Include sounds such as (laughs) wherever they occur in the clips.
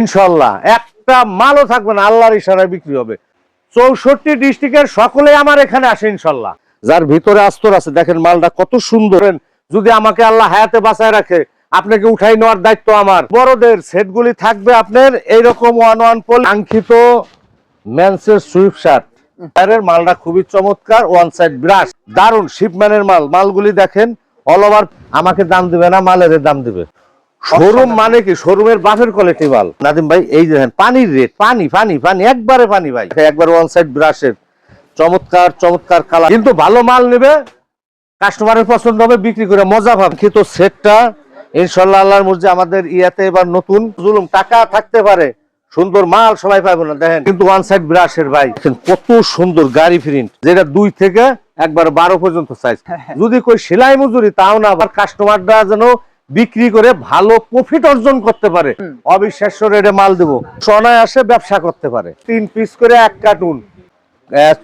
ইনশাল্লাহ একটা মালও থাকবে না, আল্লাহর ইশারায় বিক্রি হবে। চৌষট্টি ডিস্ট্রিক্টের সকলে আমার এখানে আসে ইনশাল্লাহ যার ভিতরে আস্তর আছে, দেখেন মালটা কত সুন্দর। যদি আমাকে আল্লাহ হায়াতে বাঁচায় রাখে, আপনাকে উঠাই নেওয়ার দায়িত্ব আমার। বড়দের সেটগুলি থাকবে আপনার এইরকম ওয়ান ওয়ান পোল আঙ্কিত ম্যানসের সুইফট শার্ট। এর মালটা খুবই চমৎকার ওয়ান সাইড ব্রাশ দারুণ শিপম্যানের মাল। মালগুলি দেখেন অল ওভার আমাকে দাম দিবে না, মালের দাম দিবে। শোরুম মানে কি? শোরুমের বাফের কোয়ালিটি মাল। নাদিম ভাই এই দেখেন পানির রেট পানি পানি পানি একবারে পানি ভাই। একবার ওয়ান সাইড ব্রাশের চমৎকার চমৎকার কালার কিন্তু ভালো মাল নেবে কাস্টমারের পছন্দ হবে বিক্রি করে মজা পাবে। কিন্তু সেটটা ইনশাল্লাহ আল্লাহর মর্জি আমাদের ইয়াতে এবার নতুন জুলুম টাকা থাকতে পারে। সুন্দর মাল সবাই পাবে না দেখেন। কিন্তু ওয়ান সাইড ব্রাশের ভাই কত সুন্দর গাড়ি প্রিন্ট যেটা দুই থেকে একবার বারো পর্যন্ত সাইজ যদি কই সেলাই মজুরি তাও না আবার কাস্টমাররা যেন বিক্রি করে ভালো প্রফিট অর্জন করতে পারে। অবিশ্বাস্য রেটে মাল দেবো। সনায় আসে ব্যবসা করতে পারে। তিন পিস করে এক কার্টুন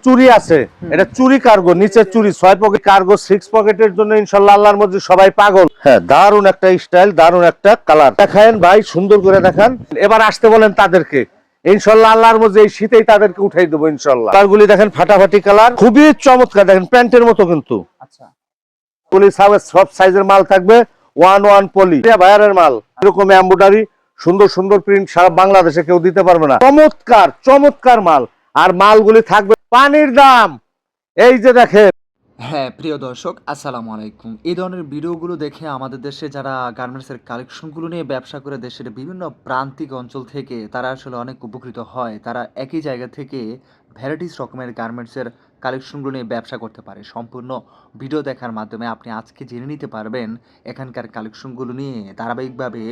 চুরি আছে। এটা চুরি কার্গো নিচে চুরি ছয় পকেট কার্গো সিক্স পকেটের জন্য ইনশাল্লাহ আল্লাহর মধ্যে সবাই পাগল। হ্যাঁ দারুণ একটা স্টাইল দারুণ একটা কালার দেখায়েন ভাই সুন্দর করে দেখান। এবার আসতে বলেন তাদেরকে। ইনশাল্লাহ আল্লাহর মধ্যে এই শীতেই তাদেরকে উঠাই দেবো ইনশাল্লাহ। কালারগুলি দেখেন ফাটাফাটি কালার খুবই চমৎকার। দেখেন প্যান্টের মতো কিন্তু। আচ্ছা। সব সাইজের মাল থাকবে। One one poly. বায়ারের মাল। এরকম এম্বোডারি সুন্দর সুন্দর প্রিন্ট সারা বাংলাদেশে কেউ দিতে পারবে না। চমৎকার চমৎকার মাল। আর মালগুলি থাকবে পানির দাম। এই যে দেখেন। হ্যাঁ প্রিয় দর্শক, আসসালামু আলাইকুম। এই ধরনের ভিডিওগুলো দেখে আমাদের দেশে যারা গার্মেন্টসের কালেকশনগুলো নিয়ে ব্যবসা করে, দেশের বিভিন্ন প্রান্তিক অঞ্চল থেকে তারা আসলে অনেক উপকৃত হয়। তারা একই জায়গা থেকে ভ্যারাইটিস রকমের গার্মেন্টসের কালেকশনগুলো নিয়ে ব্যবসা করতে পারে। সম্পূর্ণ ভিডিও দেখার মাধ্যমে আপনি আজকে জেনে নিতে পারবেন এখানকার কালেকশনগুলো নিয়ে ধারাবাহিকভাবে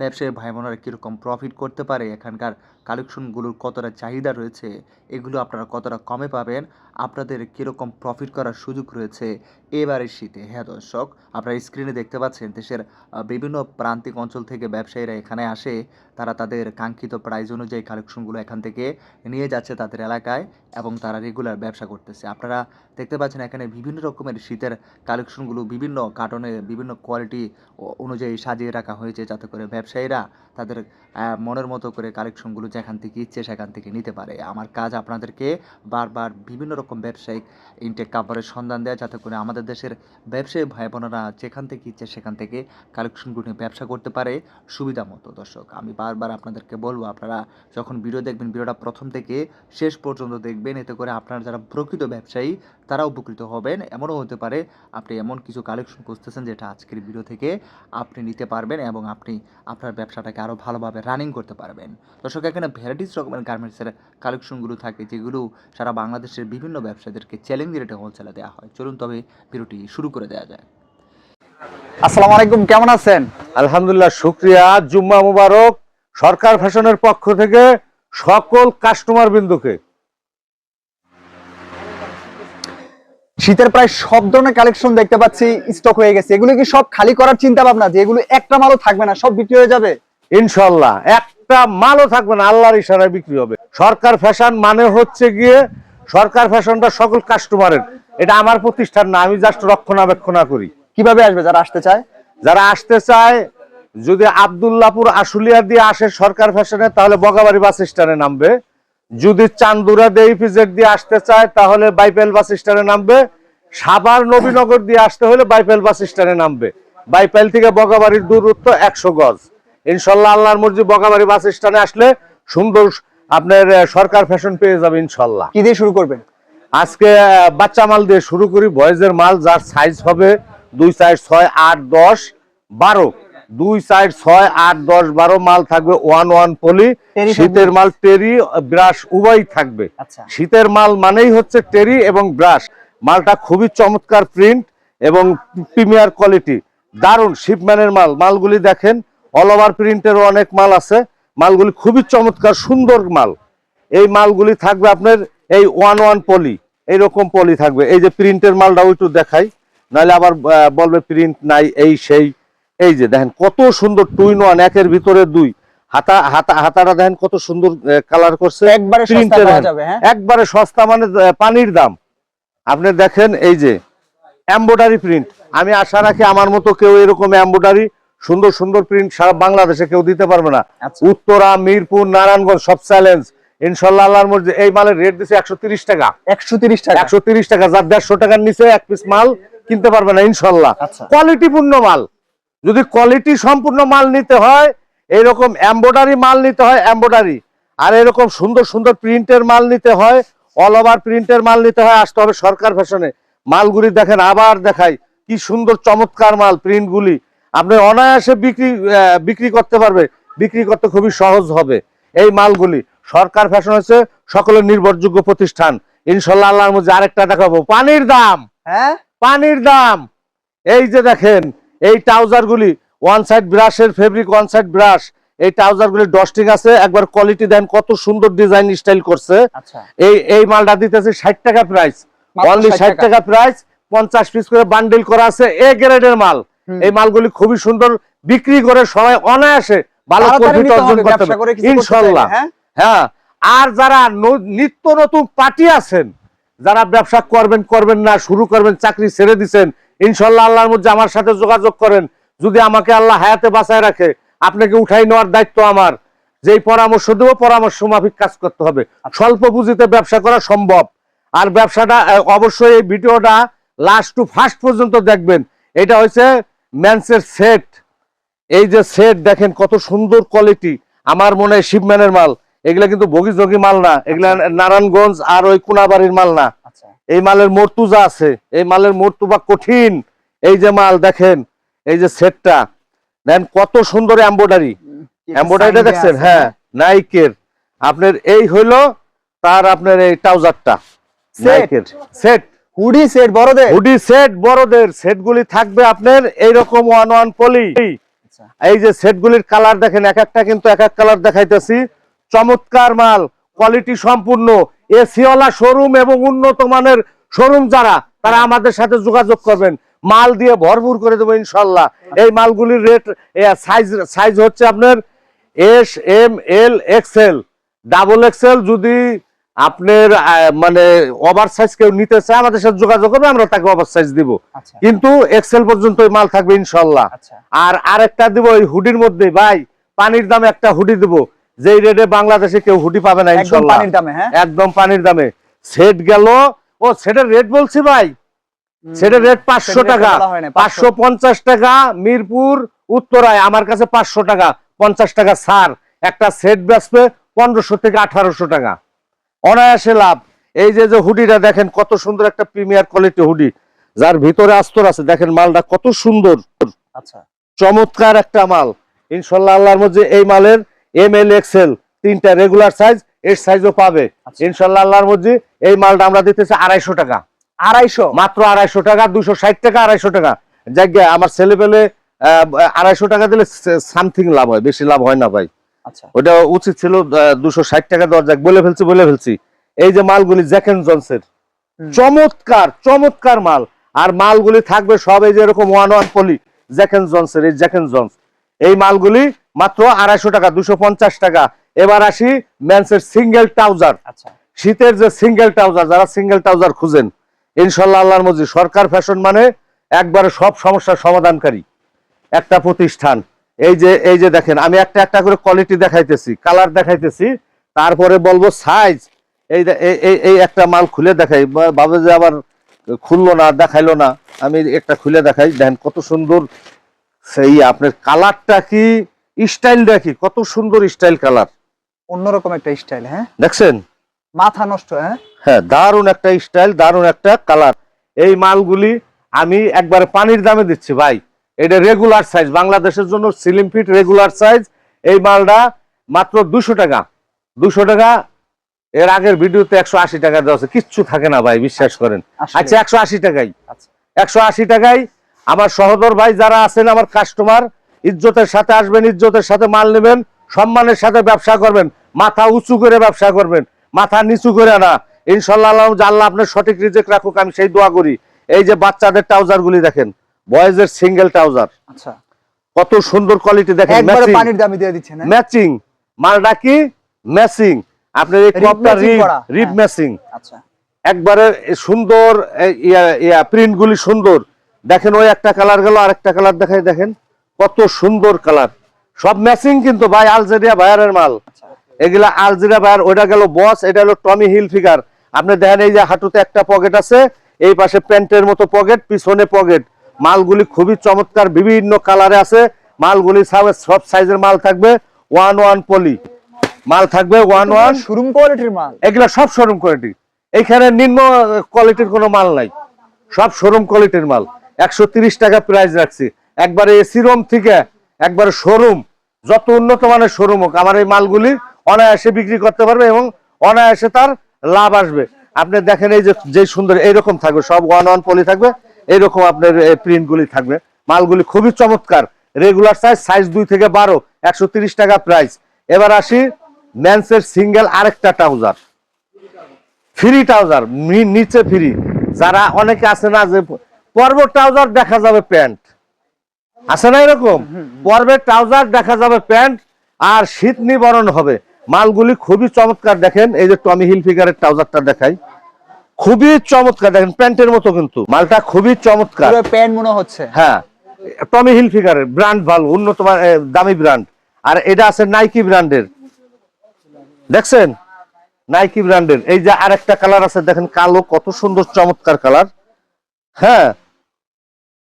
ব্যবসায়ী ভাই বোনেরা কীরকম প্রফিট করতে পারে, এখানকার কালেকশনগুলোর কতটা চাহিদা রয়েছে, এগুলো আপনারা কতটা কমে পাবেন, আপনাদের কীরকম প্রফিট করার সুযোগ রয়েছে এবারের শীতে। হ্যাঁ দর্শক, আপনারা স্ক্রিনে দেখতে পাচ্ছেন দেশের বিভিন্ন প্রান্তিক অঞ্চল থেকে ব্যবসায়ীরা এখানে আসে। তারা তাদের কাঙ্ক্ষিত প্রাইস অনুযায়ী কালেকশনগুলো এখান থেকে নিয়ে যাচ্ছে তাদের এলাকায় এবং তারা রেগুলার ব্যবসা করতেছে। আপনারা দেখতে পাচ্ছেন এখানে বিভিন্ন রকমের শীতের কালেকশনগুলো বিভিন্ন কার্টনে বিভিন্ন কোয়ালিটি অনুযায়ী সাজিয়ে রাখা হয়েছে যাতে করে ব্যবসায়ীরা তাদের মনের মতো করে কালেকশনগুলো যেখান থেকে ইচ্ছে সেখান থেকে নিতে পারে। আমার কাজ আপনাদেরকে বারবার বিভিন্ন রকম ব্যবসায়িক ইনটেক কাপড়ের সন্ধান দেওয়া যাতে করে আমাদের দেশের ব্যবসায়ী ভাই বোনেরা যেখান থেকে ইচ্ছে সেখান থেকে কালেকশনগুলো নিয়ে ব্যবসা করতে পারে সুবিধা মতো। দর্শক, আমি বারবার আপনাদেরকে বলব, আপনারা যখন ভিডিও দেখবেন ভিডিওটা প্রথম থেকে শেষ পর্যন্ত দেখবেন। এতে করে আপনারা যারা প্রকৃত ব্যবসায়ী তারা উপকৃত হবেন। এমনও হতে পারে আপনি এমন কিছু কালেকশন করতেছেন যেটা আজকের ভিডিও থেকে আপনি নিতে পারবেন এবং আপনি আপনার ব্যবসাটাকে আরও ভালোভাবে রানিং করতে পারবেন। দর্শক, এখানে ভ্যারাইটিস রকমের গার্মেন্টসের কালেকশনগুলো থাকে যেগুলো সারা বাংলাদেশের বিভিন্ন ব্যবসায়ীদেরকে চ্যালেঞ্জ রেটে হোলসেলে দেওয়া হয়। চলুন তবে ভিডিওটি শুরু করে দেওয়া যায় আসসালামু আলাইকুম, কেমন আছেন? আলহামদুলিল্লাহ, শুক্রিয়া। জুম্মা মুবারক। সরকার ফ্যাশনের পক্ষ থেকে সকল কাস্টমার বিন্দুকে শীতের প্রায় সব ধরনের কালেকশন দেখতে পাচ্ছি স্টক হয়ে গেছে। এগুলো কি সব খালি করার চিন্তা ভাবনা? যে এগুলো একটা মালও থাকবে না সব বিক্রি হয়ে যাবে? ইনশাল্লাহ একটা মালও থাকবে না আল্লাহর ইশারায় বিক্রি হবে। সরকার ফ্যাশন মানে হচ্ছে গিয়ে সরকার ফ্যাশনটা সকল কাস্টমারের এটা আমার প্রতিষ্ঠান না আমি জাস্ট রক্ষণাবেক্ষণা করি। কীভাবে আসবে? যারা আসতে চায়? যারা আসতে চায় যদি আবদুল্লাপুর আশুলিয়া দিয়ে আসে সরকার ফ্যাশনে তাহলে বগাবাড়ি বাস স্ট্যান্ডে নামবে। যদি চান্দুরা দিয়ে ইপিজেড দিয়ে আসতে চায় তাহলে বাইপেল বাস স্ট্যান্ডে নামবে। সাভার নবীনগর দিয়ে আসতে হলে বাইপেল বাস স্ট্যান্ডে নামবে। বাইপেল থেকে বগাবাড়ির দূরত্ব একশো গজ। ইনশাল্লাহ আল্লাহর মর্জি বগাবাড়ি বাস স্ট্যান্ডে আসলে সুন্দর আপনার সরকার ফ্যাশন পেয়ে যাবে ইনশাল্লাহ। কি দিয়ে শুরু করবেন? আজকে বাচ্চা মাল দিয়ে শুরু করি। বয়েজের মাল যার সাইজ হবে দুই সাইজ ছয় আট দশ বারো। দুই সাইড ছয় আট দশ বারো মাল থাকবে ওয়ান ওয়ান পলি শীতের মাল টেরি ব্রাশ উভয় থাকবে। আচ্ছা। শীতের মাল মানেই হচ্ছে টেরি এবং ব্রাশ মালটা খুবই চমৎকার প্রিন্ট এবং প্রিমিয়ার কোয়ালিটি দারুণ শিপম্যানের মাল। মালগুলি দেখেন অল ওভার প্রিন্টেরও অনেক মাল আছে। মালগুলি খুবই চমৎকার সুন্দর মাল। এই মালগুলি থাকবে আপনার এই ওয়ান ওয়ান পলি এইরকম পলি থাকবে। এই যে প্রিন্টের মালটা একটু দেখাই। নাহলে আবার বলবে প্রিন্ট নাই এই সেই। এই যে দেখেন কত সুন্দর টুইন ওয়ান একের ভিতরে দুই। হাতা হাতা হাতাটা দেখেন কত সুন্দর কালার করছে। একবারে সস্তা পাওয়া যাবে হ্যাঁ? একবারে সস্তা মানে পানির দাম। আপনি দেখেন এই যে এম্বোডারি প্রিন্ট আমি আশা রাখি আমার মতো কেউ এরকম সুন্দর সুন্দর প্রিন্ট সারা বাংলাদেশে কেউ দিতে পারবে না। আচ্ছা। উত্তরা মিরপুর নারায়ণগঞ্জ সব চ্যালেঞ্জ ইনশাল্লাহ আল্লাহর মধ্যে এই মালের রেট দিছে একশো তিরিশ টাকা। একশো তিরিশ টাকা। একশো তিরিশ টাকা যার দেড়শো টাকার নিচে এক পিস মাল কিনতে পারবে না ইনশাল্লাহ। আচ্ছা। কোয়ালিটি পূর্ণ মাল। যদি কোয়ালিটি সম্পূর্ণ মাল নিতে হয় এরকম এম্বয়ডারি মাল নিতে হয় এম্বয়ডারি আর এরকম সুন্দর সুন্দর প্রিন্টের মাল নিতে হয় অল ওভার প্রিন্টের মাল নিতে হয় আসতে হবে সরকার ফ্যাশনে মালগুলি দেখেন আবার দেখাই কি সুন্দর চমৎকার মাল প্রিন্টগুলি আপনি অনায়াসে বিক্রি বিক্রি করতে পারবে বিক্রি করতে খুবই সহজ হবে এই মালগুলি। সরকার ফ্যাশন হচ্ছে সকলের নির্ভরযোগ্য প্রতিষ্ঠান। ইনশাল্লাহ আল্লাহর মধ্যে আরেকটা দেখাবো। পানির দাম। হ্যাঁ? পানির দাম। এই যে দেখেন এই ট্রাউজার গুলি ওয়ান সাইড ব্রাশের ফেব্রিক ওয়ান সাইড ব্রাশ এই ট্রাউজার গুলি ডস্টিং আছে। একবার কোয়ালিটি দেন কত সুন্দর ডিজাইন স্টাইল করছে। আচ্ছা। এই এই মালটা দিতেছে ষাট টাকা প্রাইস অনলি 60 ষাট টাকা। প্রাইস পঞ্চাশ পিস করে বান্ডিল করা আছে এ গ্রেডের মাল। এই মালগুলি খুবই সুন্দর বিক্রি করে সবাই অনায়াসে ভালো প্রফিট অর্জন করতে হবে ইনশাল্লাহ। হ্যাঁ? হ্যাঁ। আর যারা নিত্য নতুন পার্টি আছেন যারা ব্যবসা করবেন করবেন না শুরু করবেন চাকরি ছেড়ে দিছেন ইনশাল্লাহ আল্লাহর মধ্যে আমার সাথে যোগাযোগ করেন। যদি আমাকে আল্লাহ হায়াতে বাঁচায় রাখে আপনাকে উঠাই নেওয়ার দায়িত্ব আমার। যেই পরামর্শ দেবো পরামর্শ মাফিক কাজ করতে হবে। স্বল্প পুঁজিতে ব্যবসা করা সম্ভব। আর ব্যবসাটা অবশ্যই এই ভিডিওটা লাস্ট টু ফার্স্ট পর্যন্ত দেখবেন। এটা হয়েছে ম্যান্সের সেট এই যে সেট দেখেন কত সুন্দর কোয়ালিটি আমার মনে হয় শিবম্যানের মাল। এগুলা কিন্তু বগি জগি মাল না। এগুলা নারায়ণগঞ্জ আর ওই কুনাবাড়ির মাল না। আচ্ছা এই মালের মর্তুজা আছে এই মালের মর্তুবা কঠিন এই যে মাল দেখেন এই যে সেটটা দেন কত সুন্দর এম্বয়ডারি এম্বয়ডারিটা দেখছেন? হ্যাঁ নাইকের আপনার এই হইল তার আপনার এই ট্রাউজারটা নাইকের সেট হুডি সেট বড়দের। হুডি সেট বড়দের। সেটগুলি থাকবে আপনার এইরকম ওয়ান ওয়ান পলি। এই যে সেটগুলির কালার দেখেন এক একটা কিন্তু এক এক কালার দেখাইতেছি। চমৎকার মাল কোয়ালিটি সম্পূর্ণ। এসিওয়ালা শোরুম এবং উন্নত মানের শোরুম যারা তারা আমাদের সাথে যোগাযোগ করবেন। মাল দিয়ে ভরপুর করে দেবো ইনশাল্লাহ। এই মালগুলির রেট সাইজ সাইজ হচ্ছে আপনার S M L XL double XL যদি আপনার মানে ওভার সাইজ কেউ নিতে চায় আমাদের সাথে যোগাযোগ করবে আমরা তাকে ওভার সাইজ দিব। আচ্ছা। কিন্তু এক্সেল পর্যন্ত মাল থাকবে ইনশাল্লাহ। আচ্ছা। আর আরেকটা দিব ওই হুডির মধ্যে ভাই পানির দামে একটা হুডি দিব। যেই রেটে বাংলাদেশে কেউ হুডি পাবে না পানির দামে হ্যাঁ? একদম পানির দামে। সেট গেল। ও সেটের রেট বলছি ভাই? সেটের রেট পাঁচশো সেটের টাকা। বলা হয় না, 500 পাঁচশো পঞ্চাশ টাকা মিরপুর উত্তরায়। আমার কাছে পাঁচশো টাকা পঞ্চাশ টাকা ছাড়। একটা সেট বেচবে পনেরোশো থেকে আঠারোশো টাকা। অনায়াসে লাভ। এই যে যে হুডিটা দেখেন কত সুন্দর একটা প্রিমিয়ার কোয়ালিটি হুডি। যার ভিতরে আস্তর আছে। দেখেন মালটা কত সুন্দর। আচ্ছা। চমৎকার একটা মাল। ইনশাল্লাহ আল্লাহর মধ্যে এই মালের এম এল এক্সেল তিনটা রেগুলার সাইজ এর সাইজও পাবে। আচ্ছা। ইনশাল্লাহ আল্লাহর মধ্যে এই মালটা আমরা দিতেছি আড়াইশো টাকা। আড়াইশো? মাত্র আড়াইশো টাকা দুশো ষাট টাকা আড়াইশো টাকা। জায়গায় আমার ছেলে পেলে আড়াইশো টাকা দিলে সামথিং লাভ হয় বেশি লাভ হয় না ভাই। আচ্ছা। ওটা উচিত ছিল দুশো ষাট টাকা দেওয়ার যাক বলে ফেলছি বলে ফেলছি। এই যে মালগুলি জ্যাকেন জনসের। চমৎকার চমৎকার মাল। আর মালগুলি থাকবে সব এই যে এরকম ওয়ান ওয়ান পলি জ্যাকেন জনসের এই জ্যাকেন জনস এই মালগুলি মাত্র আড়াইশো টাকা দুশো পঞ্চাশ টাকা। এবার আসি ম্যান্সের সিঙ্গেল ট্রাউজার। আচ্ছা। শীতের যে সিঙ্গেল ট্রাউজার যারা সিঙ্গেল ট্রাউজার খুঁজেন ইনশাল্লাহ আল্লাহর মজি সরকার ফ্যাশন মানে একবারে সব সমস্যার সমাধানকারী। একটা প্রতিষ্ঠান। এই যে এই যে দেখেন আমি একটা একটা করে কোয়ালিটি দেখাইতেছি কালার দেখাইতেছি তারপরে বলব সাইজ এই এই- একটা মাল খুলে দেখাই। ভাবে যে আবার খুললো না দেখাইলো না আমি একটা খুলে দেখাই। দেখেন কত সুন্দর সেই আপনার কালারটা কি স্টাইলটা দেখি কত সুন্দর স্টাইল কালার। অন্যরকম একটা স্টাইল হ্যাঁ? দেখছেন? মাথা নষ্ট হ্যাঁ? হ্যাঁ দারুণ একটা স্টাইল দারুণ একটা কালার। এই মালগুলি আমি একবারে পানির দামে দিচ্ছি ভাই। এটা রেগুলার সাইজ বাংলাদেশের জন্য সিলিম ফিট রেগুলার সাইজ এই মালটা মাত্র দুশো টাকা। দুশো টাকা এর আগের ভিডিওতে একশো আশি টাকা দেওয়া আছে। কিচ্ছু থাকে না ভাই বিশ্বাস করেন। আচ্ছা একশো আশি টাকাই আচ্ছা। একশো আশি টাকাই আমার সহদর ভাই যারা আছেন আমার কাস্টমার ইজ্জতের সাথে আসবেন ইজ্জতের সাথে মাল নেবেন সম্মানের সাথে ব্যবসা করবেন মাথা উঁচু করে ব্যবসা করবেন মাথা নিচু করে না। ইনশাল্লাহ আল্লাহ আপনার সঠিক রিজেক রাখুক আমি সেই দোয়া করি। এই যে বাচ্চাদের ট্রাউজার গুলি দেখেন বয়েজের সিঙ্গেল ট্রাউজার। আচ্ছা। কত সুন্দর কোয়ালিটি দেখেন ম্যাচিং। পানির দামে দিয়ে দিচ্ছেন হ্যাঁ? ম্যাচিং। মালটা কি? ম্যাচিং। আপনার এই ক্রপটা রিব রিব হ্যাঁ। ম্যাচিং। আচ্ছা। একবারে সুন্দর প্রিন্ট গুলি সুন্দর। দেখেন ওই একটা কালার গেল আর একটা কালার দেখাই দেখেন। কত সুন্দর কালার। সব ম্যাচিং কিন্তু ভাই আলজেরিয়া ভাইয়ারের মাল। এগুলা আলজেরিয়া ভাইয়ার ওইটা গেল বস এটা হলো টমি হিল ফিগার আপনি দেখেন এই যে হাঁটুতে একটা পকেট আছে এই পাশে প্যান্টের মতো পকেট পিছনে পকেট মালগুলি খুবই চমৎকার বিভিন্ন কালারে আছে। মালগুলি সব- সাইজের মাল থাকবে ওয়ান ওয়ান পলি মাল থাকবে ওয়ান ওয়ান শোরুম কোয়ালিটির মাল। এগুলা সব শোরুম কোয়ালিটি এখানে নিম্ন কোয়ালিটির কোনো মাল নাই। সব শোরুম কোয়ালিটির মাল। একশো তিরিশ টাকা প্রাইস রাখছি। একবারে এসি রুম থেকে একবারে শোরুম যত উন্নত মানের শোরুম হোক, আমার এই মালগুলি অনায়াসে বিক্রি করতে পারবে এবং অনায়াসে তার লাভ আসবে। আপনি দেখেন এই যে সুন্দর এইরকম থাকবে, সব ওয়ান ওয়ান পলি থাকবে, এইরকম আপনার প্রিন্ট গুলি থাকবে। মালগুলি খুবই চমৎকার রেগুলার সাইজ সাইজ দুই থেকে বারো, একশো টাকা প্রাইস এবার আসি ম্যান্সের সিঙ্গেল আরেকটা ট্রাউজার ফ্রি ট্রাউজার নিচে ফ্রি যারা অনেকে আছে না যে, পর্ব ট্রাউজার দেখা যাবে প্যান্ট আছে না এরকম? পর্বের ট্রাউজার দেখা যাবে প্যান্ট আর শীত নিবরণ হবে। মালগুলি খুবই চমৎকার দেখেন এই যে টমি হিল ফিগারের ট্রাউজারটা দেখাই। খুবই চমৎকার দেখেন প্যান্টের মতো কিন্তু। মালটা খুবই চমৎকার। প্যান্ট মনে হচ্ছে। হ্যাঁ টমি হিল ফিগারের ব্র্যান্ড ভালো উন্নত দামি ব্র্যান্ড। আর এটা আছে নাইকি ব্র্যান্ডের। দেখছেন? নাইকি ব্র্যান্ডের। এই যে আরেকটা কালার আছে দেখেন কালো কত সুন্দর চমৎকার কালার। হ্যাঁ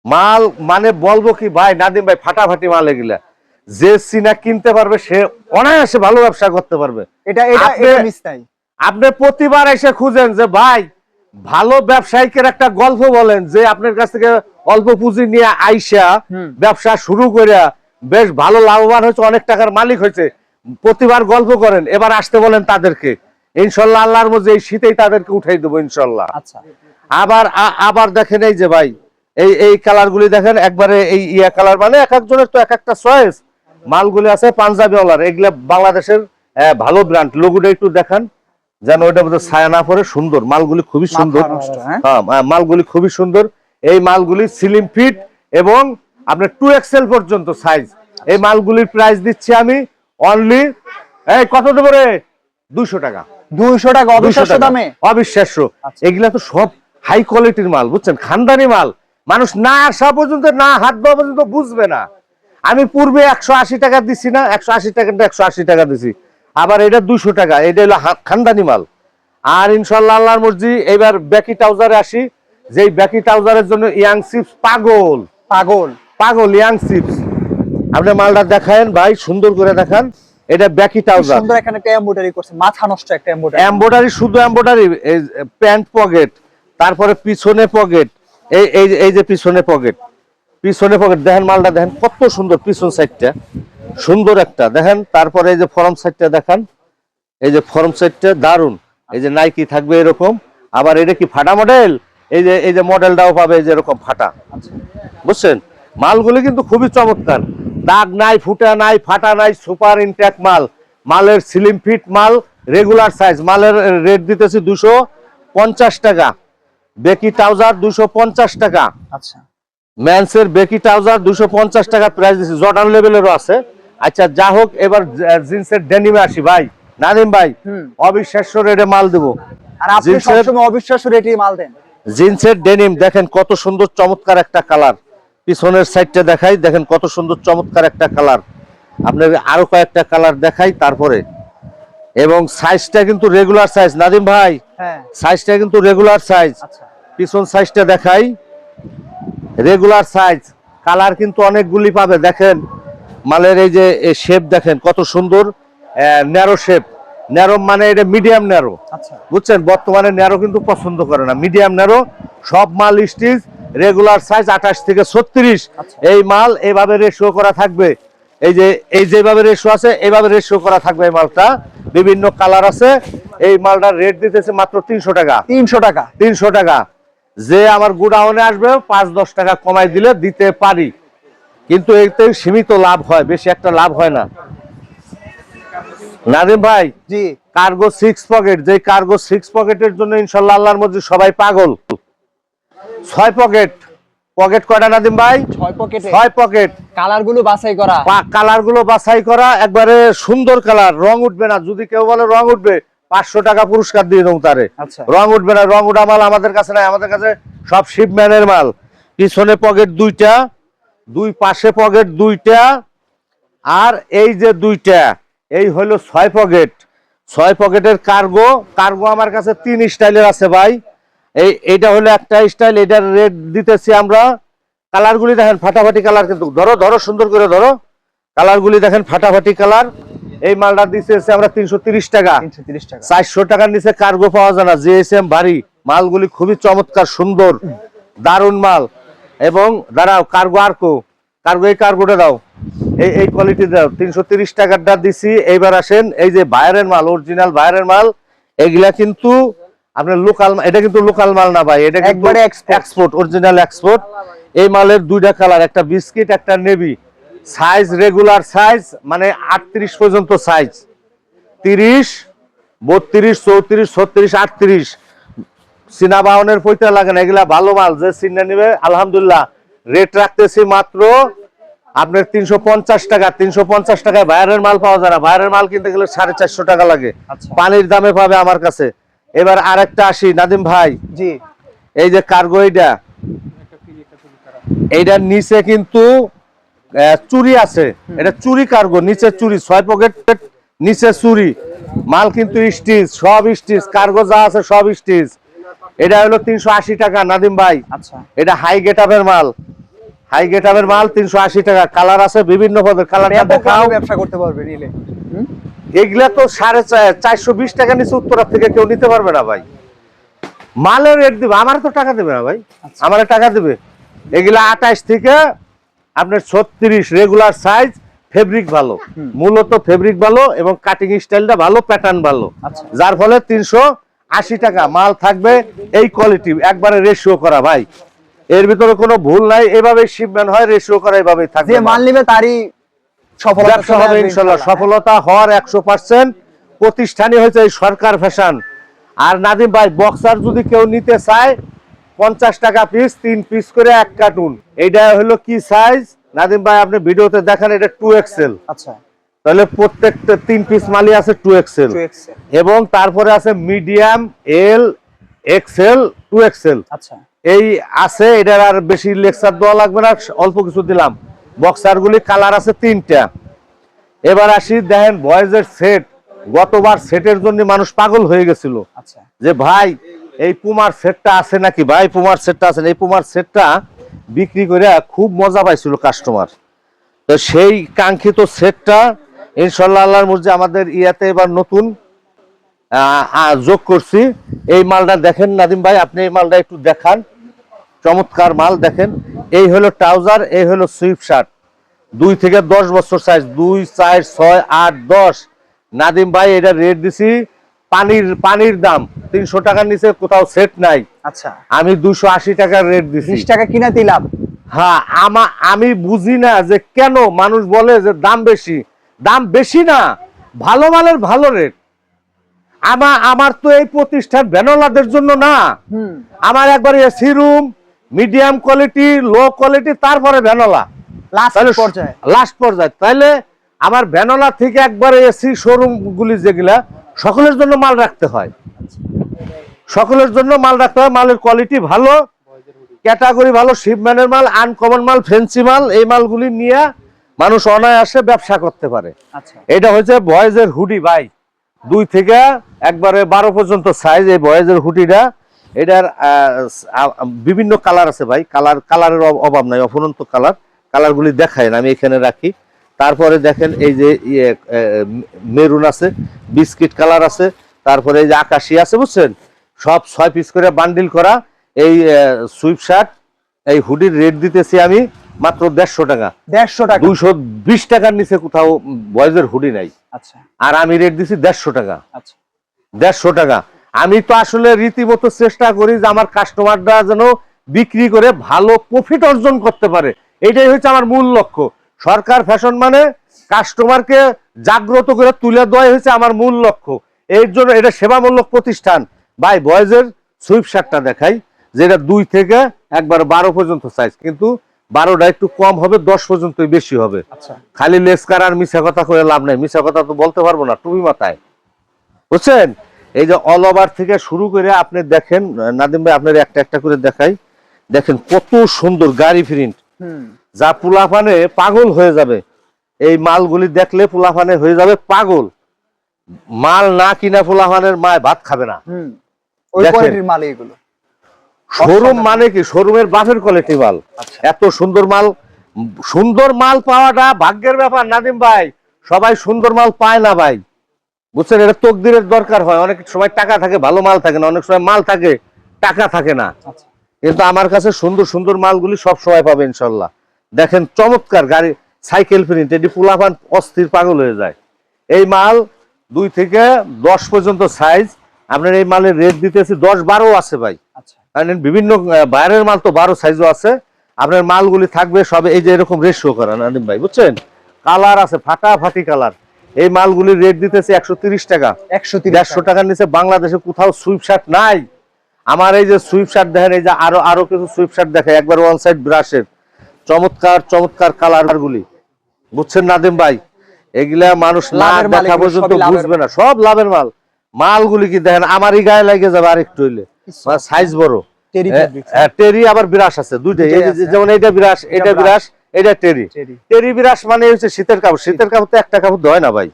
মাল মানে বলব কি ভাই নাদিম ভাই ফাটাফাটি মাল এগুলা। যে সিনা কিনতে পারবে সে অনায়াসে ভালো ব্যবসা করতে পারবে। এটা এটা আপনি- প্রতিবার এসে খুঁজেন যে ভাই ভালো ব্যবসায়িকের একটা গল্প বলেন যে আপনার কাছ থেকে অল্প পুঁজি নিয়ে আইসা ব্যবসা শুরু করিয়া বেশ ভালো লাভবান হয়েছে অনেক টাকার মালিক হয়েছে। প্রতিবার গল্প করেন এবার আসতে বলেন তাদেরকে। ইনশাল্লাহ আল্লাহর মধ্যে এই শীতেই তাদেরকে উঠাই দেবো ইনশাল্লাহ। আচ্ছা। আবার আবার দেখেন এই যে ভাই এই এই কালার গুলি দেখেন একবারে এই ইয়া কালার মানে এক একজনের তো এক একটা চয়েস মালগুলি আছে পাঞ্জাবি ওলার এগুলা বাংলাদেশের ভালো ব্র্যান্ড লোগোটা একটু দেখান যেন ওইটা মধ্যে ছায়া না পরে সুন্দর। মালগুলি খুবই সুন্দর। হ্যাঁ? হ্যাঁ মালগুলি খুবই সুন্দর। এই মালগুলি সিলিম ফিট এবং আপনার টু এক্সেল পর্যন্ত সাইজ এই মালগুলির প্রাইস দিচ্ছি আমি অনলি এই কত দেবো রে দুইশো টাকা। দুইশো টাকা 200 অবিশ্বাস্য দামে? অবিশ্বাস্য। আচ্ছা। এগুলা তো সব হাই কোয়ালিটির মাল বুঝছেন? খানদানি মাল। মানুষ না আসা পর্যন্ত না হাত দেওয়া পর্যন্ত বুঝবে না। আমি পূর্বে একশো আশি টাকা দিছি না একশো আশি টাকাটা একশো আশি টাকা দিছি। আবার এটা দুশো টাকা এটা হলো খানদানি মাল। আর ইনশাল্লাহ আল্লাহর মর্জি এবার ব্যাকি ট্রাউজারে আসি। যেই ব্যাকি ট্রাউজারের জন্য ইয়াং সিপস পাগল। পাগল। পাগল ইয়াং সিপস আপনি মালটা দেখায়েন ভাই সুন্দর করে দেখান। এটা ব্যাকি ট্রাউজার। সুন্দর এখানে একটা এমব্রয়ডারি করছে মাথা নষ্ট একটা এমব্রয়ডারি এমব্রয়ডারি শুধু এমব্রয়ডারি প্যান্ট পকেট তারপরে পিছনে পকেট এই এই এই যে পিছনে পকেট পিছনে পকেট দেখেন মালটা, দেখেন কত সুন্দর পিছন সাইডটা সুন্দর একটা, দেখেন, তারপরে এই যে ফরম সাইডটা দেখান, এই যে ফরম সাইডটা দারুণ এই যে নাইকি থাকবে এরকম, আবার এটা কি ফাটা মডেল এই যে এই যে মডেলটাও পাবে এই যে এরকম ফাটা। বুঝছেন? মালগুলি কিন্তু খুবই চমৎকার। দাগ নাই, ফুটা নাই, ফাটা নাই সুপার ইনট্যাক মাল। মালের স্লিম ফিট মাল রেগুলার সাইজ মালের রেট দিতেছি দুশো পঞ্চাশ টাকা। বেকি ট্রাউজার দুশো পঞ্চাশ টাকা। আচ্ছা। ম্যান্সের বেকি ট্রাউজার দুশো পঞ্চাশ টাকা প্রাইস দিচ্ছি জর্ডান লেভেলেরও আছে। আচ্ছা যা হোক এবার জিন্সের ডেনিমে আসি ভাই। নাদিম ভাই অবিশ্বাস্য রেটে মাল দেবো। আর আপনি সবসময় অবিশ্বাস্য রেটে মাল দেন। জিন্সের ডেনিম দেখেন কত সুন্দর চমৎকার একটা কালার পিছনের সাইডটা দেখাই দেখেন কত সুন্দর চমৎকার একটা কালার আপনার আরও কয়েকটা কালার দেখাই তারপরে। এবং সাইজটা কিন্তু রেগুলার সাইজ নাদিম ভাই হ্যাঁ। সাইজটা কিন্তু রেগুলার সাইজ আচ্ছা। পিছন সাইজটা দেখাই। রেগুলার সাইজ কালার কিন্তু অনেকগুলি পাবে দেখেন। মালের এই যে শেপ দেখেন কত সুন্দর ন্যারো শেপ ন্যারো মানে এটা মিডিয়াম ন্যারো আচ্ছা। বুঝছেন? বর্তমানে ন্যারো কিন্তু পছন্দ করে না। মিডিয়াম ন্যারো সব মাল স্টিচ রেগুলার সাইজ আঠাশ থেকে ছত্রিশ। আচ্ছা। এই মাল এইভাবে রেশিও করা থাকবে। এই যে এই যেভাবে রেশিও আছে এইভাবে রেশিও করা থাকবে এই মালটা। বিভিন্ন কালার আছে। এই মালটার রেট দিতেছে মাত্র তিনশো টাকা। তিনশো টাকা। তিনশো টাকা। যে আমার গুডাউনে আসবে পাঁচ দশ টাকা কমাই দিলে দিতে পারি। কিন্তু এতে সীমিত লাভ হয় বেশি একটা লাভ হয় না। নাদিম ভাই জি। কার্গো সিক্স পকেট যে কার্গো সিক্স পকেটের জন্য ইনশাল্লাহ আল্লাহর মধ্যে সবাই পাগল। ছয় পকেট পকেট কয়টা নাদিম ভাই? ছয় পকেটে ছয় পকেট কালারগুলো বাছাই করা। কালারগুলো বাছাই করা একবারে সুন্দর কালার রং উঠবে না। যদি কেউ বলে রং উঠবে পাঁচশো টাকা পুরস্কার দিয়ে দেবো তারে। আচ্ছা। রং উঠবে না রং উঠা মাল আমাদের কাছে নাই আমাদের কাছে সব শিপম্যানের মাল। পিছনে পকেট দুইটা দুই পাশে পকেট দুইটা আর এই যে দুইটা এই হলো ছয় পকেট ছয় পকেটের কার্গো কার্গো আমার কাছে তিন স্টাইলের আছে ভাই। এই এইটা হলো একটা স্টাইল এটার রেট দিতেছি আমরা। কালারগুলি দেখেন ফাটাফাটি কালার কিন্তু ধরো ধরো সুন্দর করে ধরো। কালারগুলি দেখেন ফাটাফাটি কালার এই মালটা দিতেছি আমরা তিনশো তিরিশ টাকা। চারশো টাকার নিচে কার্গো পাওয়া যায় না। জিএসএম ভারী মালগুলি খুবই চমৎকার সুন্দর দারুণ মাল। এবং দাঁড়াও কার্গো আরকো কার্গো এই কার্গোটা দাও। এই এই কোয়ালিটি দাও। তিনশো তিরিশ টাকারটা দিছি। এইবার আসেন এই যে বাইরের মাল অরিজিনাল বাইরের মাল এগুলা কিন্তু আপনার লোকাল এটা কিন্তু লোকাল মাল না ভাই এটা একবারে এক্সপোর্ট অরিজিনাল এক্সপোর্ট এই মালের দুইটা কালার একটা বিস্কিট একটা নেভি সাইজ রেগুলার সাইজ মানে আটত্রিশ পর্যন্ত সাইজ তিরিশ বত্রিশ চৌত্রিশ ছত্রিশ আটত্রিশ। চীনা বাহনের পৈতা লাগে না এগুলা ভালো মাল যে চিনে নিবে আলহামদুলিল্লাহ। রেট রাখতেছি মাত্র আপনার তিনশো পঞ্চাশ টাকা তিনশো পঞ্চাশ টাকায় বাইরের মাল পাওয়া যায় না। বাইরের মাল কিনতে গেলে সাড়ে চারশো টাকা লাগে। আচ্ছা। পানির দামে পাবে আমার কাছে। এবার আরেকটা আসি নাদিম ভাই। জি। এই যে কার্গো এইটা এইটার নিচে কিন্তু চুরি আছে। এটা চুরি কার্গো নিচে চুরি ছয় পকেট নিচে চুরি। মাল কিন্তু স্টিচ সব স্টিচ কার্গো যা আছে সব স্টিচ। এটা হলো তিনশো আশি টাকা নাদিম ভাই। আচ্ছা। এটা হাই গেটআপের মাল। হাই গেটআপের মাল তিনশো আশি টাকা। কালার আছে বিভিন্ন পদের কালার ব্যবসা করতে পারবে নিলে। এগুলা তো সাড়ে চারশো বিশ টাকা নিচে উত্তরা থেকে কেউ নিতে পারবে না ভাই। মালের রেট দিবে আমার তো টাকা দেবে না ভাই। আমার টাকা দেবে। এগুলা আঠাশ থেকে আপনার ছত্রিশ রেগুলার সাইজ ফেব্রিক ভালো। মূলত ফেব্রিক ভালো এবং কাটিং স্টাইলটা ভালো প্যাটার্ন ভালো। আচ্ছা। যার ফলে তিনশো আশি টাকা মাল থাকবে এই কোয়ালিটি একবারে রেশিও করা ভাই। এর ভিতরে কোনো ভুল নাই এভাবে শিপমেন্ট হয় রেশিও করা এভাবেই থাকবে যে মাল। নিবে তারই সফলতা হবে। সফলতা হওয়ার একশো পার্সেন্ট প্রতিষ্ঠানই হয়েছে এই সরকার ফ্যাশন আর নাদিম ভাই বক্সার যদি কেউ নিতে চায় পঞ্চাশ টাকা পিস তিন পিস করে এক কার্টুন এইটা হলো কি সাইজ নাদিম ভাই আপনি ভিডিওতে দেখেন এটা টু এক্সেল আচ্ছা। তাহলে প্রত্যেকটা তিন পিস মালই আছে টু এক্সেল এবং তারপরে আছে medium L XL two XL আচ্ছা। এই আছে এটার আর বেশি লেকচার দেওয়া লাগবে না অল্প কিছু দিলাম। বক্সার গুলি কালার আছে তিনটা। এবার আসি দেখেন বয়েজের সেট গতবার সেটের জন্য মানুষ পাগল হয়ে গেছিল। আচ্ছা। যে ভাই এই পুমার সেটটা আছে নাকি ভাই? পুমার সেটটা আছে? এই পুমার সেটটা বিক্রি করে খুব মজা পাইছিল কাস্টমার তো সেই কাঙ্ক্ষিত সেটটা ইনশাল্লাহ আল্লাহর মধ্যে আমাদের ইয়াতে এবার নতুন যোগ করছি। এই মালটা দেখেন নাদিম ভাই, আপনি এই মালটা একটু দেখান। চমৎকার মাল দেখেন। এই হলো ট্রাউজার, এই হলো সুইপ শার্ট। দুই থেকে দশ বছর সাইজ দুই, চার, ছয়, আট, দশ। নাদিম ভাই, এটা রেট দিছি, পানির পানির দাম। তিনশো টাকার নিচে কোথাও সেট নাই। আচ্ছা। আমি দুশো আশি টাকার রেট দিছি। বিশ টাকা কিনা দিলাম হ্যাঁ আমা আমি বুঝি না যে কেন মানুষ বলে যে দাম বেশি। দাম বেশি না ভালো মালের ভালো রেট আমা আমার তো এই প্রতিষ্ঠান ভ্যানোলাদের জন্য না। আমার একবার AC room medium quality low quality তারপরে ভ্যানোলা লাস্ট পর্যায়ে। লাস্ট পর্যায়ে। তাইলে আমার ভ্যানোলা থেকে একবার এসি শোরুম গুলি যেগুলা সকলের জন্য মাল রাখতে হয়। সকলের জন্য মাল রাখতে হয় মালের কোয়ালিটি ভালো ক্যাটাগরি ভালো শিপম্যানের মাল আনকমন মাল ফেন্সি মাল এই মালগুলি নিয়ে মানুষ অনায়াসে ব্যবসা করতে পারে। আচ্ছা। এটা হচ্ছে বয়েজের হুডি ভাই। দুই থেকে একবারে বারো পর্যন্ত সাইজ এই বয়েজের হুডিটা। এটার বিভিন্ন কালার আছে ভাই। কালার কালারের অভাব নাই অফুরন্ত কালার কালারগুলি দেখায় না আমি এখানে রাখি। তারপরে দেখেন এই যে ইয়ে মেরুন আছে বিস্কিট কালার আছে। তারপরে এই যে আকাশি আছে বুঝছেন? সব ছয় পিস করে বান্ডিল করা। এই সুইপ শার্ট এই হুডির রেট দিতেছি আমি মাত্র দেড়শো টাকা। দেড়শো টাকা। দুইশো বিশ টাকার নিচে কোথাও বয়েজের হুডি নাই। আচ্ছা। আর আমি রেট দিছি দেড়শো টাকা। আচ্ছা। দেড়শো টাকা। আমি তো আসলে রীতিমতো চেষ্টা করি যে আমার কাস্টমাররা যেন বিক্রি করে ভালো প্রফিট অর্জন করতে পারে। এটাই হচ্ছে আমার মূল লক্ষ্য। সরকার ফ্যাশন মানে কাস্টমারকে জাগ্রত করে তুলে দেওয়াই হচ্ছে আমার মূল লক্ষ্য। এর জন্য এটা সেবামূলক প্রতিষ্ঠান। ভাই বয়েজের সুইপ শার্টটা দেখাই যেটা দুই থেকে একবার বারো পর্যন্ত সাইজ কিন্তু বারোটা একটু কম হবে দশ পর্যন্ত বেশি হবে। আচ্ছা। খালি লেসকার আর মিশা কথা করে লাভ নাই মিশা কথা তো বলতে পারব না টুপি মাথায়। বুঝছেন? এই যে অল ওভার থেকে শুরু করে আপনি দেখেন নাদিম ভাই আপনার একটা একটা করে দেখাই। দেখেন কত সুন্দর গাড়ি প্রিন্ট যা পুলাফানে পাগল হয়ে যাবে। এই মালগুলি দেখলে পুলাফানে হয়ে যাবে পাগল। মাল না কিনা পুলাফানের মায় ভাত খাবে না। ওই কোয়ালিটির মাল এগুলো শোরুম মানে কি? শোরুমের বাফের কোয়ালিটি মাল। আচ্ছা। এত সুন্দর মাল সুন্দর মাল পাওয়াটা ভাগ্যের ব্যাপার নাদিম ভাই। সবাই সুন্দর মাল পায় না ভাই। বুঝছেন? এটা তকদিরের দরকার হয়। অনেক সময় টাকা থাকে ভালো মাল থাকে না। অনেক সময় মাল থাকে টাকা থাকে না। আচ্ছা। কিন্তু আমার কাছে সুন্দর সুন্দর মালগুলি সব সময় পাবে ইনশাল্লাহ। দেখেন চমৎকার গাড়ি সাইকেল প্রিন্ট এটি পুলাপান অস্থির পাগল হয়ে যায়। এই মাল দুই থেকে দশ পর্যন্ত সাইজ আপনার এই মালের রেট দিতেছি দশ বারো আছে ভাই। আচ্ছা। কারণ বিভিন্ন বাইরের মাল তো বারো সাইজও আছে। আপনার মালগুলি থাকবে সবে এই যে এরকম রেশিও করা নাদিম ভাই বুঝছেন? কালার আছে ফাটাফাটি কালার এই মালগুলির রেট দিতেছে একশো তিরিশ টাকা। একশো দেড়শো টাকার নিচে বাংলাদেশে কোথাও সুইপ শার্ট নাই। আমার এই যে সুইপ শার্ট দেখেন এই যে আরও আরও কিছু সুইপ শার্ট দেখে একবার ওয়ান সাইড ব্রাশের চমৎকার চমৎকার কালার গুলি বুঝছেন নাদিম ভাই? এগুলা মানুষ না দেখা পর্যন্ত বুঝবে না। সব লাভের মাল। মালগুলি কি দেখেন আমারই গায়ে লাগে যাবে আর একটু হইলে সাইজ বড়। টেরি হ্যাঁ। হ্যাঁ, আবার বিরাস আছে দুইটাই যেমন এইটা বিরাস এটা বিরাস। এটা টেরি। টেরি। বিরাস মানে হচ্ছে শীতের কাপড়। শীতের কাপড় তো একটা কাপড় হয় না ভাই।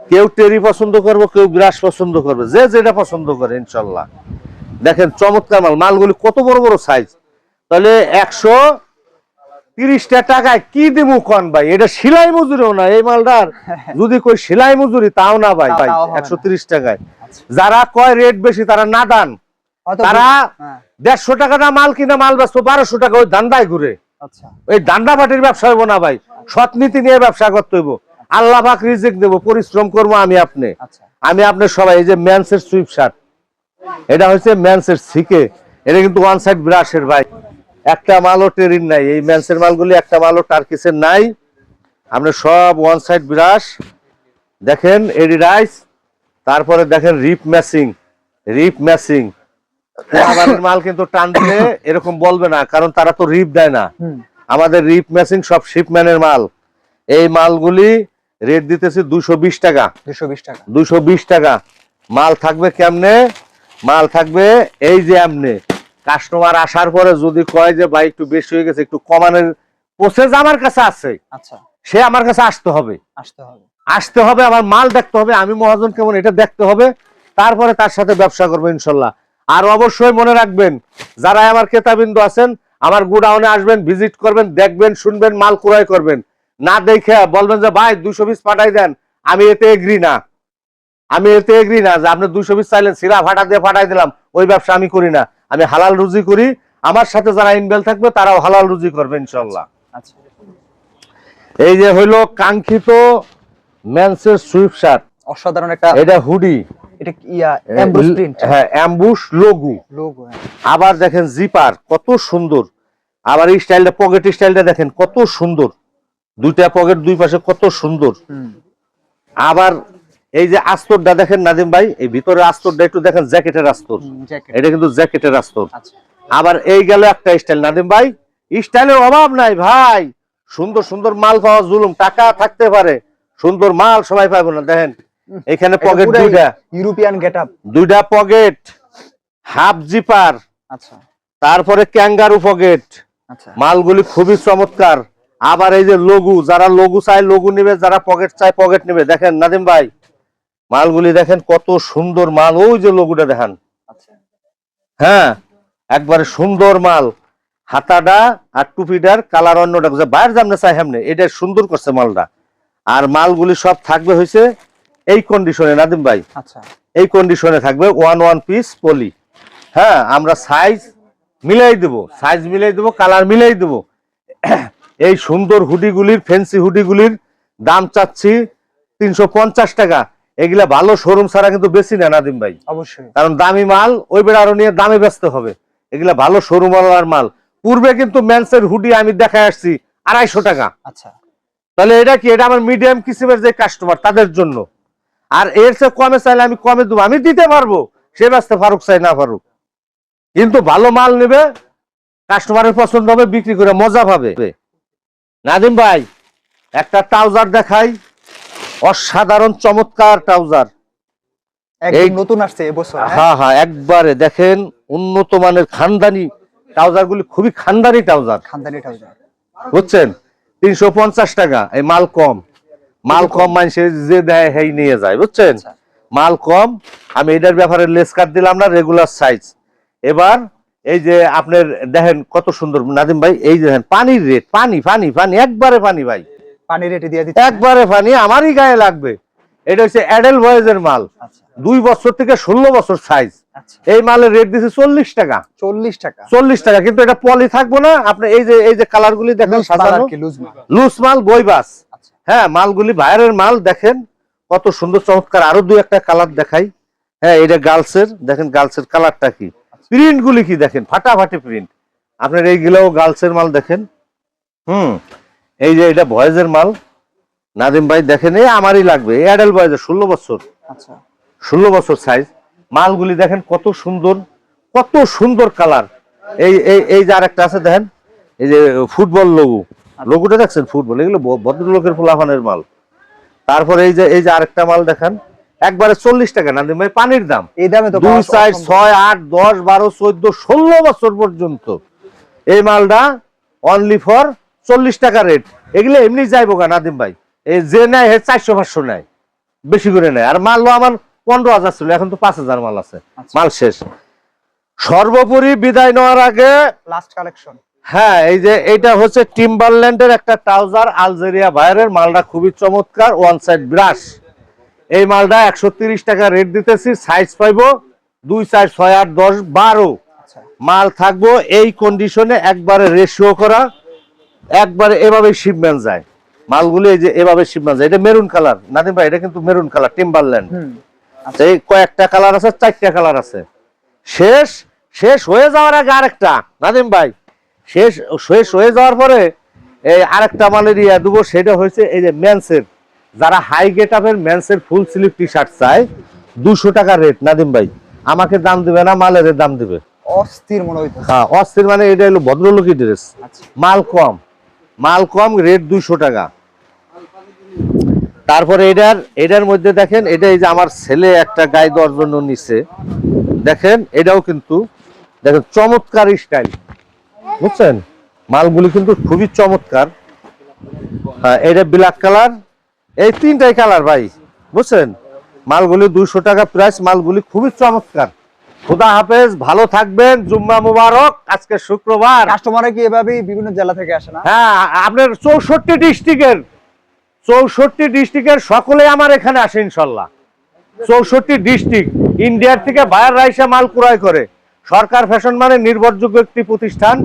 কেউ টেরি পছন্দ করবে কেউ বিরাস পছন্দ করবে। যে যেটা পছন্দ করে ইনশাল্লাহ। দেখেন চমৎকার মাল। মালগুলি কত বড় বড় সাইজ তাহলে একশো তিরিশটা টাকায় কি দিব কন ভাই? এটা সেলাই মজুরিও না এই মালটার। (laughs) যদি কই সেলাই মজুরি তাও না ভাই ভাই। একশো তিরিশ টাকায়। যারা কয় রেট বেশি তারা না দান। তারা হ্যাঁ, দেড়শো টাকা না মাল কিনা মাল ব্যস্ত বারোশো টাকা ওই দান্দায় ঘুরে। আচ্ছা। ওই দান্ডা পাটির ব্যবসা হইব না ভাই সৎ নীতি নিয়ে ব্যবসা করতে হইব। আল্লাহ পাক রিজিক দেব পরিশ্রম করব আমি আপনি। আচ্ছা। আমি আপনার সবাই এই যে ম্যানসের সুইপ শার্ট এটা হচ্ছে ম্যানসের সিকে। এটা কিন্তু ওয়ান সাইড ব্রাশের ভাই। একটা মালও টেরিন নাই। এই ম্যানসের মালগুলি একটা মালও টার্কিসের নাই। আপনি সব ওয়ান সাইড ব্রাশ দেখেন এডিডাইস তারপরে দেখেন রিপ ম্যাচিং রিপ ম্যাচিং মাল কিন্তু টান দিলে এরকম বলবে না কারণ তারা তো রিপ দেয় না। আমাদের রিপ ম্যাচিং সব শিপম্যানের মাল। এই মালগুলি রেট দিতেছি দুশো বিশ টাকা। দুশো বিশ টাকা। দুশো বিশ টাকা। মাল থাকবে কেমনে? মাল থাকবে এই যে এমনে কাস্টমার আসার পরে যদি কয় যে ভাই একটু বেশি হয়ে গেছে একটু কমানোর প্রসেস আমার কাছে আছে। আচ্ছা। সে আমার কাছে আসতে হবে। আসতে হবে। আসতে হবে আমার মাল দেখতে হবে আমি মহাজন কেমন এটা দেখতে হবে। তারপরে তার সাথে ব্যবসা করব ইনশাল্লাহ। আর অবশ্যই মনে রাখবেন যারা আমার ক্রেতাবিন্দু আছেন আমার গুডাউনে আসবেন ভিজিট করবেন দেখবেন শুনবেন মাল ক্রয় করবেন। না দেখে বলবেন যে ভাই দুশো পিস পাঠাই দেন আমি এতে এগ্রি না। আমি এতে এগ্রি না যে আপনি দুশো পিস চাইলেন সিরা ফাটা দিয়ে পাঠাই দিলাম ওই ব্যবসা আমি করি না। আমি হালাল রুজি করি আমার সাথে যারা ইনভেল থাকবে তারাও হালাল রুজি করবে ইনশাল্লাহ আচ্ছা এই যে হইল কাঙ্ক্ষিত ম্যানসের সুইপ শার্ট অসাধারণ একটা এটা হুডি এটা ইয়া প্রিন্ট হ্যাঁ অ্যাম্বুশ লোগু লোগো আবার দেখেন জিপার কত সুন্দর। আবার এই স্টাইলটা পকেট স্টাইলটা দেখেন কত সুন্দর। দুইটা পকেট দুই পাশে কত সুন্দর। আবার এই যে আস্তরটা দেখেন নাদিম ভাই এই ভিতরে আস্তরটা একটু দেখেন জ্যাকেটের আস্তর। এটা কিন্তু জ্যাকেটের আস্তর। আচ্ছা। আবার এই গেল একটা স্টাইল নাদিম ভাই স্টাইলের অভাব নাই ভাই। সুন্দর সুন্দর মাল পাওয়া জুলুম টাকা থাকতে পারে। সুন্দর মাল সবাই পাবো না দেখেন। এখানে পকেট দুইটা। ইউরোপিয়ান গেটআপ দুইটা পকেট হাফ জিপার আচ্ছা। তারপরে ক্যাঙ্গারু পকেট আচ্ছা। মালগুলি খুবই চমৎকার। আবার এই যে লঘু যারা লঘু চায় লঘু নেবে যারা পকেট চায় পকেট নেবে। দেখেন নাদিম ভাই মালগুলি দেখেন কত সুন্দর মাল ওই যে লঘুটা দেখেন। আচ্ছা। হ্যাঁ একবারে সুন্দর মাল। হাতাটা আর টুপিটার কালার অন্যটা বাইরে জামনে চাই সামনে এটা সুন্দর করছে মালটা। আর মালগুলি সব থাকবে হয়েছে এই কন্ডিশনে নাদিম ভাই। আচ্ছা। এই কন্ডিশনে থাকবে ওয়ান ওয়ান পিস পলি হ্যাঁ আমরা সাইজ মিলাই দেব সাইজ মিলাই দেব কালার মিলাই দেব। এই সুন্দর হুডিগুলির ফ্যান্সি হুডিগুলির দাম চাচ্ছি তিনশো পঞ্চাশ টাকা। এগুলা ভালো শোরুম ছাড়া কিন্তু বেশি না নাদিম ভাই। অবশ্যই। কারণ দামি মাল ওই বেড়া আরও নিয়ে দামে ব্যস্ত হবে। এগুলা ভালো শোরুম আর মাল। পূর্বে কিন্তু ম্যান্সের হুডি আমি দেখায় আসছি আড়াইশো টাকা। আচ্ছা। তাহলে এটা কি? এটা আমার মিডিয়াম কিসিমের যে কাস্টমার তাদের জন্য। আর এর চেয়ে কমে চাইলে আমি কমে দেবো। আমি দিতে পারব সে ব্যস্ত ফারুক চাই না ফারুক। কিন্তু ভালো মাল নেবে কাস্টমারের পছন্দ হবে বিক্রি করে মজা পাবে। নাদিম ভাই একটা ট্রাউজার দেখাই। অসাধারণ চমৎকার ট্রাউজার। এই- নতুন আসছে এবছর হ্যাঁ? হ্যাঁ হ্যাঁ একবারে দেখেন উন্নত মানের খানদানি ট্রাউজার গুলি খুবই খানদানি ট্রাউজার। খানদানি ট্রাউজার। বুঝছেন? তিনশো পঞ্চাশ টাকা এই মাল কম। মাল কম মানুষে যে দেয় হেই নিয়ে যায় বুঝছেন? আচ্ছা। মাল কম আমি এটার ব্যাপারে লেস কাট দিলাম না রেগুলার সাইজ এবার এই যে আপনার দেখেন কত সুন্দর নাদিম ভাই এই যে দেখেন পানির রেট পানি পানি পানি একবারে পানি ভাই। পানি রেটে দিয়ে দিচ্ছি। একবারে পানি আমারই গায়ে লাগবে। এটা হচ্ছে অ্যাডেল বয়েজের মাল। আচ্ছা। দুই বছর থেকে ষোলো বছর সাইজ আচ্ছা। এই মালের রেট দিছে চল্লিশ টাকা। চল্লিশ টাকা। চল্লিশ টাকা। কিন্তু এটা পলি থাকব না। আপনি এই যে এই যে কালার গুলি দেখেন লুজ মাল। বইবাস আচ্ছা। হ্যাঁ মালগুলি বাইরের মাল দেখেন। কত সুন্দর চমৎকার। আরও দুই একটা কালার দেখাই। হ্যাঁ এটা গার্লসের দেখেন গার্লসের কালারটা কি। প্রিন্ট গুলি কি দেখেন? ফাটাফাটি প্রিন্ট আপনার এইগুলোও গার্লসের মাল দেখেন। হুম। এই যে এটা বয়েজের মাল নাদিম ভাই দেখেন এই আমারই লাগবে এই অ্যাডাল বয়েজের ষোলো বছর। আচ্ছা। ষোলো বছর সাইজ মালগুলি দেখেন কত সুন্দর কত সুন্দর কালার এই এই এই যে আরেকটা আছে দেখেন এই যে ফুটবল লোগো লোগোটা দেখছেন ফুটবল? এগুলো ভদ্রলোকের ফুলাফানের মাল। তারপরে এই যে এই যে আরেকটা মাল দেখেন একবারে চল্লিশ টাকা না ভাই পানির দাম। এই দামে তো দুই চার ছয় আট দশ বারো চোদ্দ ষোলো বছর পর্যন্ত। এই মালটা অনলি ফর চল্লিশ টাকা রেট এগুলো এমনি যাইবো গা নাদিম ভাই। এই যে নেয় হে চারশো পাঁচশো নেয়। বেশি করে নেয়। আর মাল আমার পনেরো হাজার ছিল এখন তো পাঁচ হাজার মাল আছে। আচ্ছা। মাল শেষ। সর্বোপরি বিদায় নেওয়ার আগে লাস্ট কালেকশন হ্যাঁ এই যে এইটা হচ্ছে টিম্বারল্যান্ডের একটা ট্রাউজার আলজেরিয়া বাইরের মালটা খুবই চমৎকার ওয়ান সাইড ব্রাশ এই মালটা একশো তিরিশ টাকা রেট দিতেছি সাইজ পাইবো দুই চার ছয় আট দশ বারো। আচ্ছা। মাল থাকব এই কন্ডিশনে একবারে রেশিও করা। একবারে এভাবে শিপমেন্ট যায়। মালগুলো এই যে এভাবে শিপমেন্ট যায়। এটা মেরুন কালার নাদিম ভাই এটা কিন্তু মেরুন কালার টিম্বারল্যান্ড এই কয়েকটা কালার আছে চারটা কালার আছে। শেষ শেষ হয়ে যাওয়ার আগে আরেকটা। নাদিম ভাই শেষ শেষ হয়ে যাওয়ার পরে এই আরেকটা মালের ইয়া দেবো সেটা হয়েছে এই যে মেন্সের যারা হাই গেট আপের মেন্সের ফুল স্লিভ টি শার্ট চায় দুশো টাকা রেট নাদিম ভাই আমাকে দাম দিবে না মালের দাম দিবে। অস্থির মনে হইতো হ্যাঁ অস্থির মানে এটা হলো ভদ্রলোকী ড্রেস আচ্ছা। মাল কম। মাল কম রেট দুইশো টাকা। তারপরে এটার এটার মধ্যে দেখেন, এটা এই যে আমার ছেলে একটা গায়ে দেওয়ার জন্য নিছে। দেখেন, এটাও কিন্তু, দেখেন, চমৎকার স্টাইল বুঝছেন? মালগুলি কিন্তু খুবই চমৎকার। হ্যাঁ এটা ব্ল্যাক কালার এই তিনটাই কালার ভাই, বুঝছেন? মালগুলি দুইশো টাকা প্রাইস মালগুলি খুবই চমৎকার। খুদা হাফেজ ভালো থাকবেন জুম্মা মুবারক আজকে শুক্রবার। কাস্টমারে কি এভাবেই বিভিন্ন জেলা থেকে আসে না? হ্যাঁ আপনার চৌষট্টি ডিস্ট্রিক্টের চৌষট্টি ডিস্ট্রিক্টের সকলে আমার এখানে আসে ইনশাল্লাহ। চৌষট্টি ডিস্ট্রিক্ট ইন্ডিয়ার থেকে বায়ার রাইসা মাল ক্রয় করে। সরকার ফ্যাশন মানে নির্ভরযোগ্য একটি প্রতিষ্ঠান।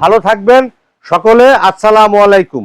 ভালো থাকবেন সকলে আসসালামু আলাইকুম।